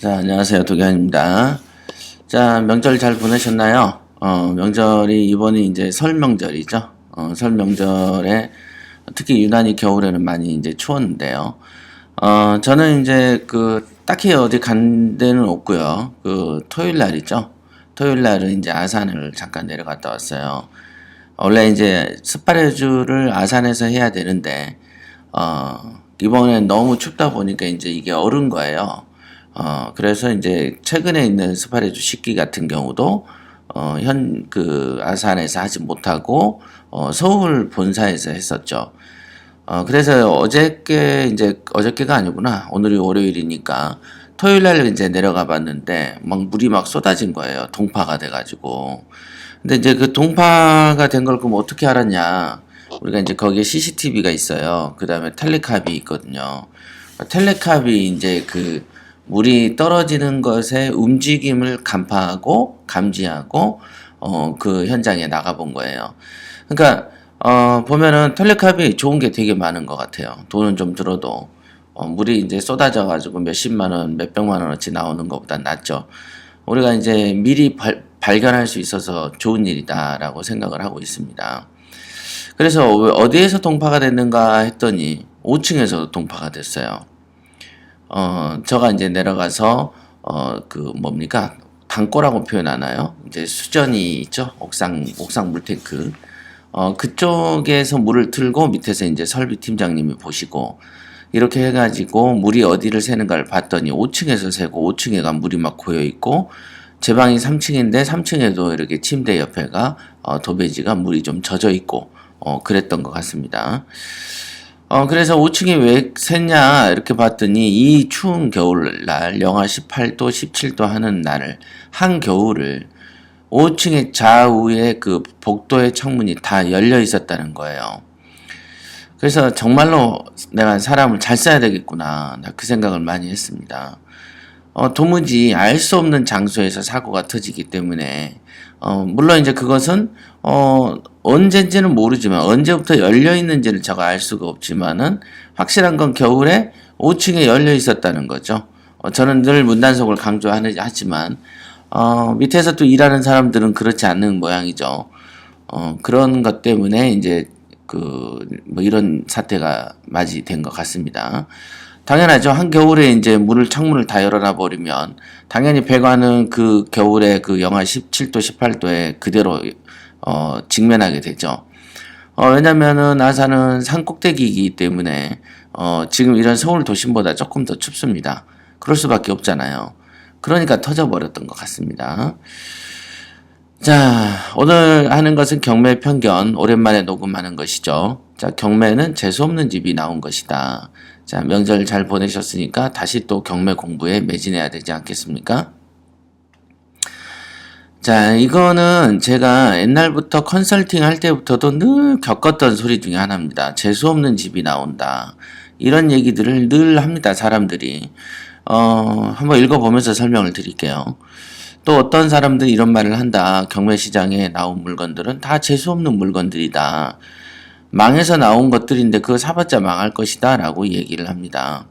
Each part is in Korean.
자, 안녕하세요. 도겸입니다. 자, 명절 잘 보내셨나요? 어, 명절이 이번이 이제 설 명절이죠. 어, 설 명절에 특히 유난히 겨울에는 많이 이제 추웠는데요. 어, 저는 이제 그 딱히 어디 간 데는 없고요. 그 토요일 날이죠. 토요일 날은 이제 아산을 잠깐 내려갔다 왔어요. 원래 이제 스파레주를 아산에서 해야 되는데 어, 이번엔 너무 춥다 보니까 이제 이게 얼은 거예요. 어, 그래서 이제 최근에 있는 스파레주 식기 같은 경우도 어, 현 그 아산에서 하지 못하고 어, 서울 본사에서 했었죠. 어, 그래서 어저께 이제 어저께가 아니구나. 오늘이 월요일이니까 토요일 날 이제 내려가 봤는데 막 물이 막 쏟아진 거예요. 동파가 돼 가지고. 근데 이제 그 동파가 된 걸 그럼 어떻게 알았냐? 우리가 이제 거기에 CCTV가 있어요. 그 다음에 텔레캅이 있거든요. 텔레캅이 이제 그 물이 떨어지는 것의 움직임을 간파하고 감지하고 어 그 현장에 나가 본 거예요. 그러니까 어 보면은 텔레캅이 좋은 게 되게 많은 것 같아요. 돈은 좀 들어도 어 물이 이제 쏟아져 가지고 몇십만 원, 몇백만 원어치 나오는 것보다 낫죠. 우리가 이제 미리 발, 발견할 수 있어서 좋은 일이다라고 생각을 하고 있습니다. 그래서 어디에서 동파가 됐는가 했더니 5층에서 동파가 됐어요. 어, 저가 이제 내려가서 어, 그 뭡니까? 단꼬라고 표현하나요? 이제 수전이 있죠. 옥상 옥상 물탱크. 어, 그쪽에서 물을 틀고 밑에서 이제 설비 팀장님이 보시고 이렇게 해가지고 물이 어디를 새는가를 봤더니 5층에서 새고 5층에가 물이 막 고여 있고 제 방이 3층인데 3층에도 이렇게 침대 옆에가 어, 도배지가 물이 좀 젖어 있고 어, 그랬던 것 같습니다. 어, 그래서 5층이 왜 샜냐, 이렇게 봤더니 이 추운 겨울날, 영하 18도, 17도 하는 날을, 한 겨울을 5층의 좌우에 그 복도의 창문이 다 열려 있었다는 거예요. 그래서 정말로 내가 사람을 잘 써야 되겠구나, 나그 생각을 많이 했습니다. 어, 도무지 알 수 없는 장소에서 사고가 터지기 때문에, 어, 물론 이제 그것은, 어, 언제인지는 모르지만, 언제부터 열려 있는지를 제가 알 수가 없지만은, 확실한 건 겨울에 5층에 열려 있었다는 거죠. 어, 저는 늘 문단속을 강조하지만, 어, 밑에서 또 일하는 사람들은 그렇지 않는 모양이죠. 어, 그런 것 때문에 이제 그, 뭐 이런 사태가 맞이 된 것 같습니다. 당연하죠. 한겨울에 이제 문을, 창문을 다 열어놔 버리면, 당연히 배관은 그 겨울에 그 영하 17도, 18도에 그대로, 어, 직면하게 되죠. 어, 왜냐면은 아산은 산 꼭대기이기 때문에, 어, 지금 이런 서울 도심보다 조금 더 춥습니다. 그럴 수밖에 없잖아요. 그러니까 터져버렸던 것 같습니다. 자, 오늘 하는 것은 경매 편견, 오랜만에 녹음하는 것이죠. 자, 경매는 재수없는 집이 나온 것이다. 자, 명절 잘 보내셨으니까 다시 또 경매 공부에 매진해야 되지 않겠습니까? 자, 이거는 제가 옛날부터 컨설팅 할 때부터도 늘 겪었던 소리 중에 하나입니다. 재수없는 집이 나온다. 이런 얘기들을 늘 합니다, 사람들이. 어, 한번 읽어보면서 설명을 드릴게요. 또 어떤 사람들이 이런 말을 한다. 경매 시장에 나온 물건들은 다 재수없는 물건들이다. 망해서 나온 것들인데 그거 사봤자 망할 것이다. 라고 얘기를 합니다.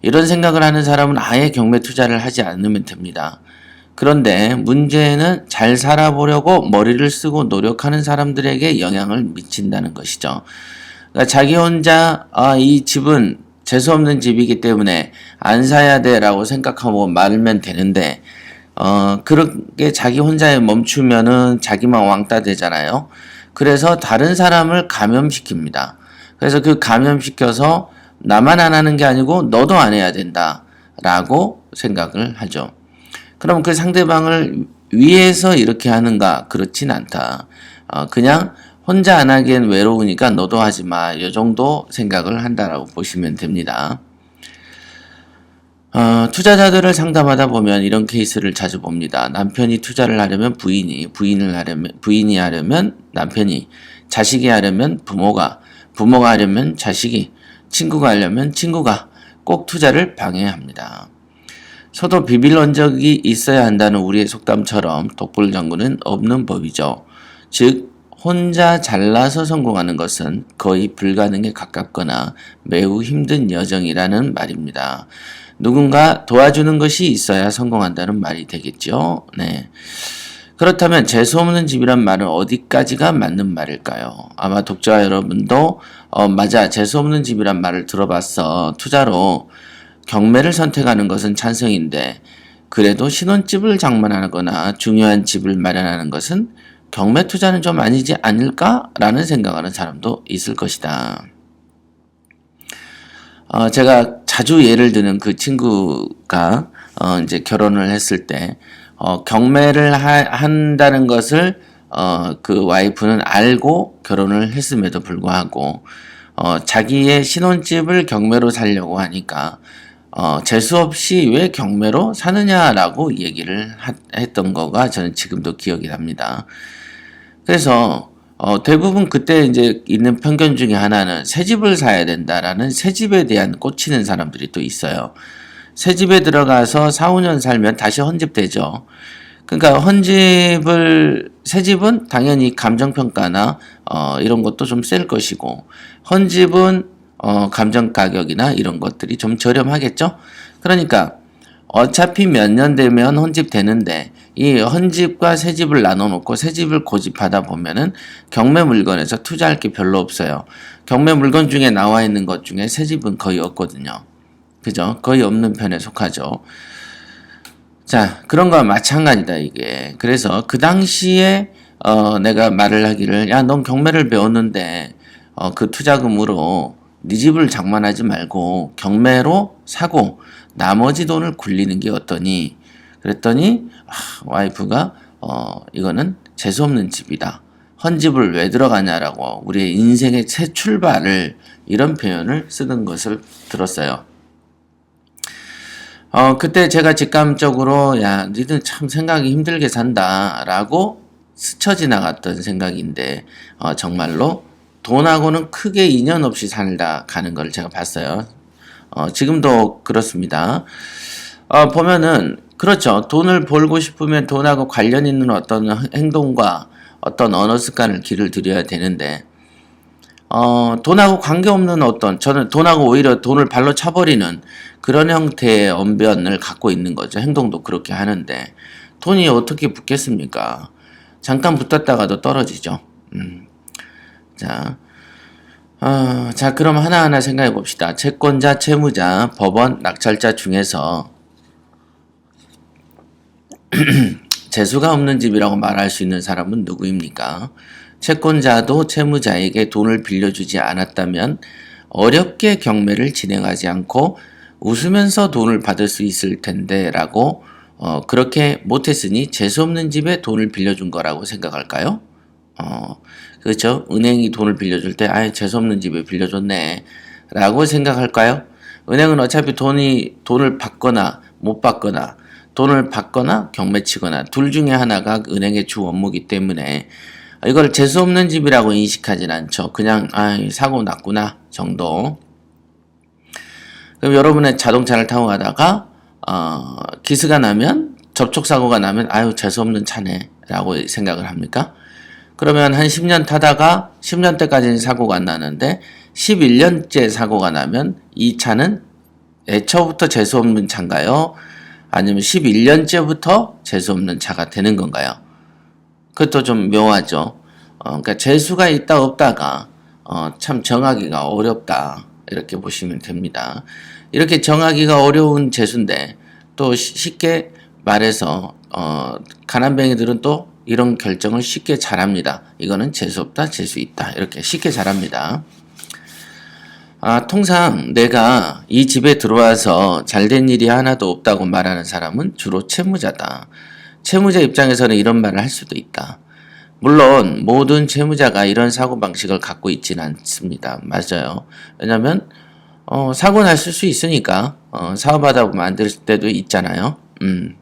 이런 생각을 하는 사람은 아예 경매 투자를 하지 않으면 됩니다. 그런데 문제는 잘 살아보려고 머리를 쓰고 노력하는 사람들에게 영향을 미친다는 것이죠. 그러니까 자기 혼자 아, 이 집은 재수없는 집이기 때문에 안 사야 돼 라고 생각하고 말면 되는데 어, 그렇게 자기 혼자에 멈추면은 자기만 왕따 되잖아요. 그래서 다른 사람을 감염시킵니다. 그래서 그 감염시켜서 나만 안 하는 게 아니고 너도 안 해야 된다. 라고 생각을 하죠. 그럼 그 상대방을 위해서 이렇게 하는가? 그렇진 않다. 어, 그냥 혼자 안 하기엔 외로우니까 너도 하지 마. 이 정도 생각을 한다라고 보시면 됩니다. 어, 투자자들을 상담하다 보면 이런 케이스를 자주 봅니다. 남편이 투자를 하려면 부인이, 부인을 하려면, 부인이 하려면 남편이, 자식이 하려면 부모가, 부모가 하려면 자식이, 친구가 하려면 친구가 꼭 투자를 방해합니다. 서도 비빌 언적이 있어야 한다는 우리의 속담처럼 독불 장군은 없는 법이죠. 즉, 혼자 잘나서 성공하는 것은 거의 불가능에 가깝거나 매우 힘든 여정이라는 말입니다. 누군가 도와주는 것이 있어야 성공한다는 말이 되겠죠. 네. 그렇다면 재수 없는 집이란 말은 어디까지가 맞는 말일까요? 아마 독자 여러분도 어 맞아 재수 없는 집이란 말을 들어봤어. 투자로 경매를 선택하는 것은 찬성인데 그래도 신혼집을 장만하거나 중요한 집을 마련하는 것은 경매 투자는 좀 아니지 않을까라는 생각하는 사람도 있을 것이다. 어, 제가 자주 예를 드는 그 친구가 어, 이제 결혼을 했을 때 어, 경매를 하, 한다는 것을 어, 그 와이프는 알고 결혼을 했음에도 불구하고 어, 자기의 신혼집을 경매로 살려고 하니까 어, 재수 없이 왜 경매로 사느냐라고 얘기를 하, 했던 거가 저는 지금도 기억이 납니다. 그래서 어, 대부분 그때 이제 있는 편견 중에 하나는 새 집을 사야 된다라는 새 집에 대한 꽂히는 사람들이 또 있어요. 새 집에 들어가서 4, 5년 살면 다시 헌집 되죠. 그러니까 헌집을 새 집은 당연히 감정 평가나 어, 이런 것도 좀 셀 것이고 헌집은 어, 감정 가격이나 이런 것들이 좀 저렴하겠죠. 그러니까 어차피 몇 년 되면 헌집 되는데 이 헌집과 새 집을 나눠 놓고 새 집을 고집하다 보면은 경매 물건에서 투자할 게 별로 없어요. 경매 물건 중에 나와 있는 것 중에 새 집은 거의 없거든요. 그죠? 거의 없는 편에 속하죠. 자, 그런 거와 마찬가지다, 이게. 그래서 그 당시에, 어, 내가 말을 하기를, 야, 넌 경매를 배웠는데, 어, 그 투자금으로 네 집을 장만하지 말고 경매로 사고 나머지 돈을 굴리는 게 어떠니? 그랬더니, 아, 와이프가, 어, 이거는 재수없는 집이다. 헌집을 왜 들어가냐라고 우리의 인생의 새 출발을 이런 표현을 쓰는 것을 들었어요. 어, 그때 제가 직감적으로, 야, 니들 참 생각이 힘들게 산다. 라고 스쳐 지나갔던 생각인데, 어, 정말로 돈하고는 크게 인연 없이 살다 가는 걸 제가 봤어요. 어, 지금도 그렇습니다. 어, 보면은, 그렇죠. 돈을 벌고 싶으면 돈하고 관련 있는 어떤 행동과 어떤 언어 습관을 길을 들여야 되는데, 어, 돈하고 관계없는 어떤, 저는 돈하고 오히려 돈을 발로 차버리는 그런 형태의 언변을 갖고 있는 거죠. 행동도 그렇게 하는데, 돈이 어떻게 붙겠습니까? 잠깐 붙었다가도 떨어지죠. 음. 자, 어, 자, 그럼 하나하나 생각해 봅시다. 채권자, 채무자, 법원, 낙찰자 중에서 재수가 없는 집이라고 말할 수 있는 사람은 누구입니까? 채권자도 채무자에게 돈을 빌려주지 않았다면 어렵게 경매를 진행하지 않고 웃으면서 돈을 받을 수 있을 텐데 라고 어, 그렇게 못했으니 재수없는 집에 돈을 빌려준 거라고 생각할까요? 어, 그렇죠. 은행이 돈을 빌려줄 때, 아예 재수없는 집에 빌려줬네. 라고 생각할까요? 은행은 어차피 돈이, 돈을 받거나 못 받거나, 돈을 받거나 경매치거나 둘 중에 하나가 은행의 주 업무기 때문에 이걸 재수없는 집이라고 인식하진 않죠. 그냥, 아, 사고 났구나 정도. 그럼 여러분의 자동차를 타고 가다가, 어, 기스가 나면, 접촉사고가 나면, 아유, 재수없는 차네. 라고 생각을 합니까? 그러면 한 10년 타다가 10년 때까지는 사고가 안 나는데 11년째 사고가 나면 이 차는 애초부터 재수없는 차인가요? 아니면 11년째부터 재수없는 차가 되는 건가요? 그것도 좀 묘하죠. 어, 그러니까 재수가 있다 없다가 어, 참 정하기가 어렵다 이렇게 보시면 됩니다. 이렇게 정하기가 어려운 재수인데 또 쉽게 말해서 어, 가난뱅이들은 또 이런 결정을 쉽게 잘합니다. 이거는 재수 없다, 재수 있다. 이렇게 쉽게 잘합니다. 아, 통상 내가 이 집에 들어와서 잘된 일이 하나도 없다고 말하는 사람은 주로 채무자다. 채무자 입장에서는 이런 말을 할 수도 있다. 물론 모든 채무자가 이런 사고방식을 갖고 있지는 않습니다. 맞아요. 왜냐면 어, 사고 났을 수 있으니까 어, 사업하다 보면 안 될 때도 있잖아요. 음.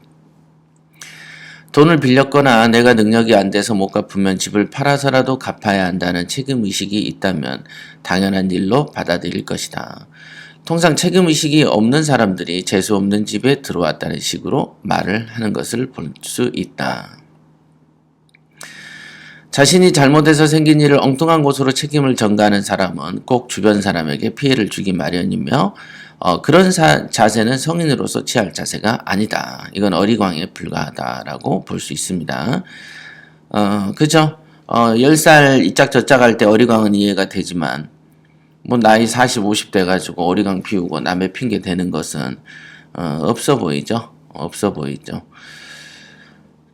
돈을 빌렸거나 내가 능력이 안 돼서 못 갚으면 집을 팔아서라도 갚아야 한다는 책임의식이 있다면 당연한 일로 받아들일 것이다. 통상 책임의식이 없는 사람들이 재수 없는 집에 들어왔다는 식으로 말을 하는 것을 볼 수 있다. 자신이 잘못해서 생긴 일을 엉뚱한 곳으로 책임을 전가하는 사람은 꼭 주변 사람에게 피해를 주기 마련이며 어, 그런 사- 자세는 성인으로서 취할 자세가 아니다. 이건 어리광에 불과하다라고 볼 수 있습니다. 어, 그죠? 어, 10살 이짝저짝 할 때 어리광은 이해가 되지만, 뭐, 나이 40, 50 돼가지고 어리광 피우고 남의 핑계 대는 것은, 어, 없어 보이죠? 없어 보이죠?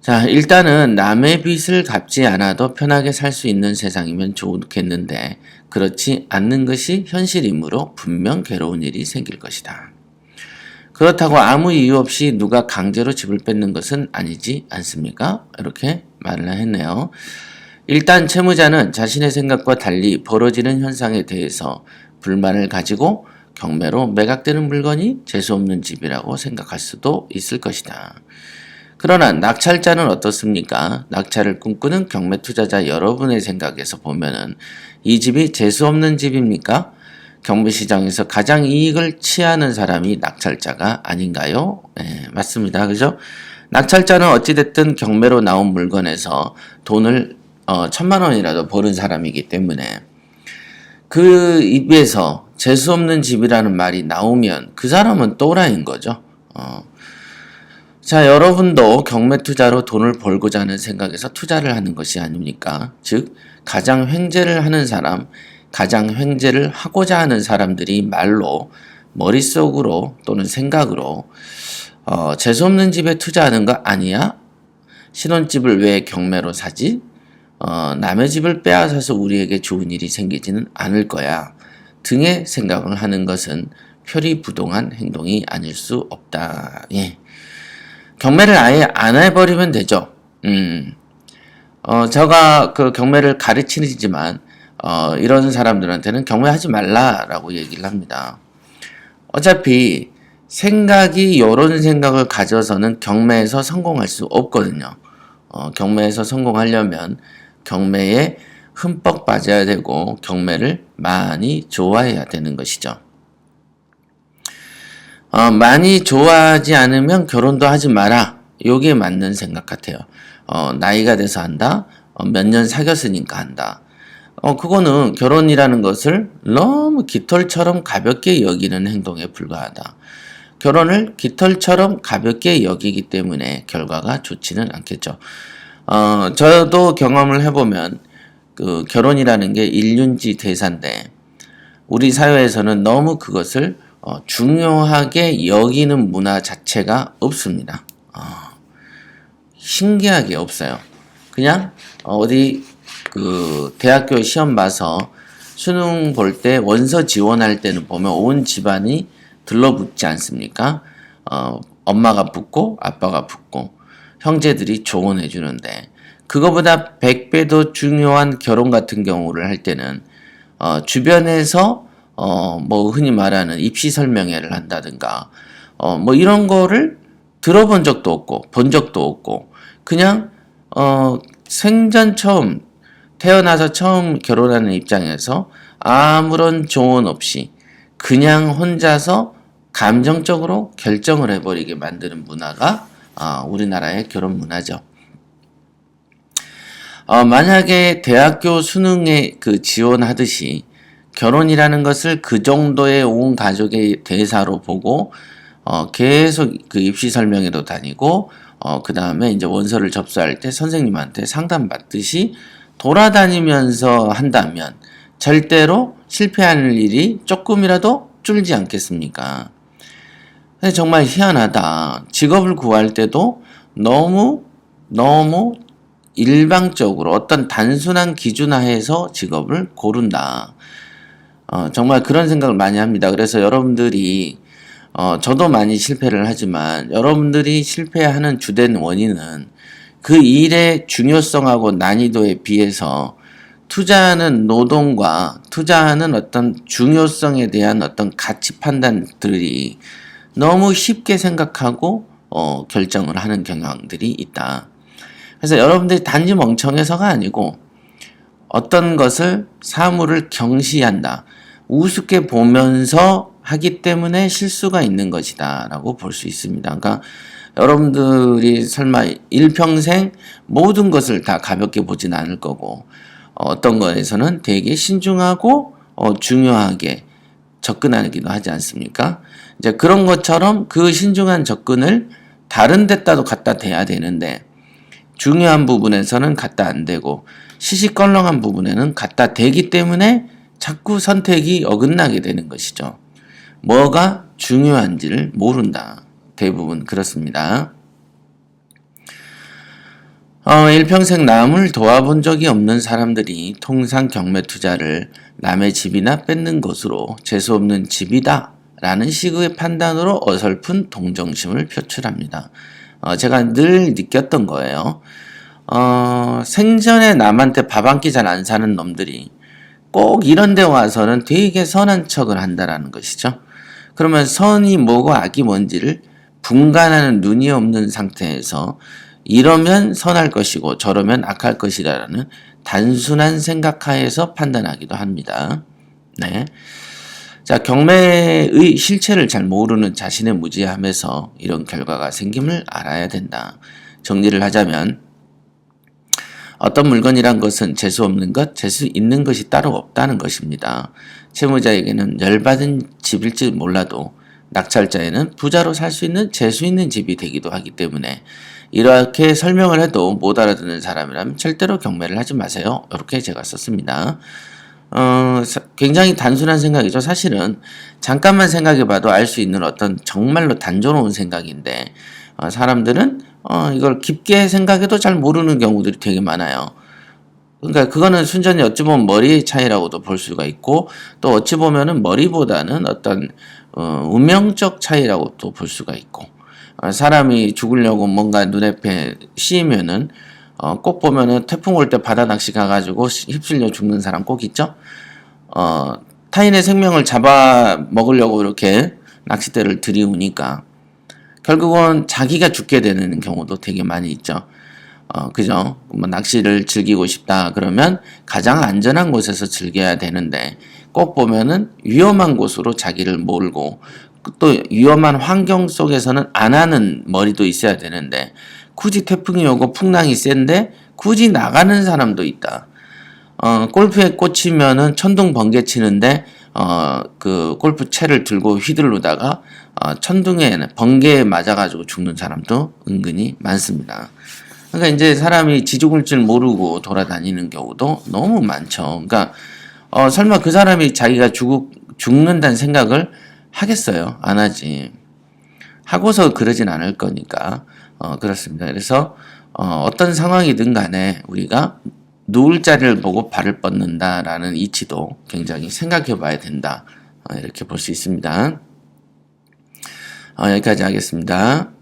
자, 일단은 남의 빚을 갚지 않아도 편하게 살 수 있는 세상이면 좋겠는데, 그렇지 않는 것이 현실이므로 분명 괴로운 일이 생길 것이다. 그렇다고 아무 이유 없이 누가 강제로 집을 뺏는 것은 아니지 않습니까? 이렇게 말을 했네요. 일단 채무자는 자신의 생각과 달리 벌어지는 현상에 대해서 불만을 가지고 경매로 매각되는 물건이 재수없는 집이라고 생각할 수도 있을 것이다. 그러나 낙찰자는 어떻습니까? 낙찰을 꿈꾸는 경매 투자자 여러분의 생각에서 보면은 이 집이 재수 없는 집입니까? 경매 시장에서 가장 이익을 취하는 사람이 낙찰자가 아닌가요? 네, 맞습니다. 그죠? 낙찰자는 어찌됐든 경매로 나온 물건에서 돈을 어, 천만 원이라도 버는 사람이기 때문에 그 입에서 재수 없는 집이라는 말이 나오면 그 사람은 또라이인 거죠. 어. 자, 여러분도 경매 투자로 돈을 벌고자 하는 생각에서 투자를 하는 것이 아닙니까? 즉, 가장 횡재를 하는 사람, 가장 횡재를 하고자 하는 사람들이 말로, 머릿속으로 또는 생각으로, 어, 재수없는 집에 투자하는 거 아니야? 신혼집을 왜 경매로 사지? 어, 남의 집을 빼앗아서 우리에게 좋은 일이 생기지는 않을 거야. 등의 생각을 하는 것은 표리부동한 행동이 아닐 수 없다. 예. 경매를 아예 안 해버리면 되죠. 음. 어, 제가 그 경매를 가르치지만, 어, 이런 사람들한테는 경매하지 말라라고 얘기를 합니다. 어차피 생각이 이런 생각을 가져서는 경매에서 성공할 수 없거든요. 어, 경매에서 성공하려면 경매에 흠뻑 빠져야 되고 경매를 많이 좋아해야 되는 것이죠. 어, 많이 좋아하지 않으면 결혼도 하지 마라. 요게 맞는 생각 같아요. 어, 나이가 돼서 한다. 어, 몇 년 사귀었으니까 한다. 어, 그거는 결혼이라는 것을 너무 깃털처럼 가볍게 여기는 행동에 불과하다. 결혼을 깃털처럼 가볍게 여기기 때문에 결과가 좋지는 않겠죠. 어, 저도 경험을 해보면 그 결혼이라는 게 일륜지 대사인데 우리 사회에서는 너무 그것을 어, 중요하게 여기는 문화 자체가 없습니다. 어, 신기하게 없어요. 그냥 어디 그 대학교 시험 봐서 수능 볼 때 원서 지원할 때는 보면 온 집안이 들러붙지 않습니까? 어, 엄마가 붙고 아빠가 붙고 형제들이 조언해 주는데 그거보다 100배 더 중요한 결혼 같은 경우를 할 때는 어, 주변에서 어, 뭐 흔히 말하는 입시 설명회를 한다든가 어, 뭐 이런 거를 들어본 적도 없고 본 적도 없고 그냥 어, 생전 처음 태어나서 처음 결혼하는 입장에서 아무런 조언 없이 그냥 혼자서 감정적으로 결정을 해버리게 만드는 문화가 어, 우리나라의 결혼 문화죠. 어, 만약에 대학교 수능에 그 지원하듯이 결혼이라는 것을 그 정도의 온 가족의 대사로 보고 어, 계속 그 입시 설명회도 다니고 어, 그 다음에 이제 원서를 접수할 때 선생님한테 상담받듯이 돌아다니면서 한다면 절대로 실패하는 일이 조금이라도 줄지 않겠습니까? 근데 정말 희한하다. 직업을 구할 때도 너무, 너무 일방적으로 어떤 단순한 기준화해서 직업을 고른다. 어, 정말 그런 생각을 많이 합니다. 그래서 여러분들이 어, 저도 많이 실패를 하지만 여러분들이 실패하는 주된 원인은 그 일의 중요성하고 난이도에 비해서 투자하는 노동과 투자하는 어떤 중요성에 대한 어떤 가치 판단들이 너무 쉽게 생각하고 어, 결정을 하는 경향들이 있다. 그래서 여러분들이 단지 멍청해서가 아니고 어떤 것을 사물을 경시한다. 우습게 보면서 하기 때문에 실수가 있는 것이다 라고 볼 수 있습니다. 그러니까 여러분들이 설마 일평생 모든 것을 다 가볍게 보진 않을 거고 어떤 거에서는 되게 신중하고 어, 중요하게 접근하기도 하지 않습니까? 이제 그런 것처럼 그 신중한 접근을 다른 데다도 갖다 대야 되는데 중요한 부분에서는 갖다 안 대고 시시껄렁한 부분에는 갖다 대기 때문에 자꾸 선택이 어긋나게 되는 것이죠. 뭐가 중요한지를 모른다. 대부분 그렇습니다. 어, 일평생 남을 도와본 적이 없는 사람들이 통상 경매 투자를 남의 집이나 뺏는 것으로 재수없는 집이다 라는 식의 판단으로 어설픈 동정심을 표출합니다. 어, 제가 늘 느꼈던 거예요. 어, 생전에 남한테 밥 한 끼 잘 안 사는 놈들이 꼭 이런 데 와서는 되게 선한 척을 한다라는 것이죠. 그러면 선이 뭐고 악이 뭔지를 분간하는 눈이 없는 상태에서 이러면 선할 것이고 저러면 악할 것이라는 단순한 생각하에서 판단하기도 합니다. 네. 자, 경매의 실체를 잘 모르는 자신의 무지함에서 이런 결과가 생김을 알아야 된다. 정리를 하자면 어떤 물건이란 것은 재수 없는 것, 재수 있는 것이 따로 없다는 것입니다. 채무자에게는 열받은 집일지 몰라도 낙찰자에는 부자로 살 수 있는 재수 있는 집이 되기도 하기 때문에 이렇게 설명을 해도 못 알아듣는 사람이라면 절대로 경매를 하지 마세요. 이렇게 제가 썼습니다. 어, 굉장히 단순한 생각이죠. 사실은 잠깐만 생각해 봐도 알 수 있는 어떤 정말로 단조로운 생각인데 어, 사람들은 어, 이걸 깊게 생각해도 잘 모르는 경우들이 되게 많아요. 그러니까 그거는 순전히 어찌 보면 머리의 차이라고도 볼 수가 있고 또 어찌 보면은 머리보다는 어떤 어, 운명적 차이라고 또볼 수가 있고 어, 사람이 죽으려고 뭔가 눈앞에 씌이면은 어, 꼭 보면은 태풍 올 때 바다 낚시 가가지고 휩쓸려 죽는 사람 꼭 있죠. 어, 타인의 생명을 잡아 먹으려고 이렇게 낚싯대를 들이우니까 결국은 자기가 죽게 되는 경우도 되게 많이 있죠. 어, 그죠? 뭐 낚시를 즐기고 싶다 그러면 가장 안전한 곳에서 즐겨야 되는데 꼭 보면은 위험한 곳으로 자기를 몰고 또 위험한 환경 속에서는 안 하는 머리도 있어야 되는데 굳이 태풍이 오고 풍랑이 센데 굳이 나가는 사람도 있다. 어, 골프에 꽂히면은 천둥 번개 치는데 어, 그 골프 채를 들고 휘둘르다가 어, 천둥에 번개에 맞아가지고 죽는 사람도 은근히 많습니다. 그러니까 이제 사람이 지죽을 줄 모르고 돌아다니는 경우도 너무 많죠. 그러니까 어, 설마 그 사람이 자기가 죽, 죽는다는 생각을 하겠어요? 안 하지. 하고서 그러진 않을 거니까 어, 그렇습니다. 그래서 어, 어떤 상황이든 간에 우리가 누울 자리를 보고 발을 뻗는다라는 이치도 굉장히 생각해 봐야 된다. 어, 이렇게 볼 수 있습니다. 어, 여기까지 하겠습니다.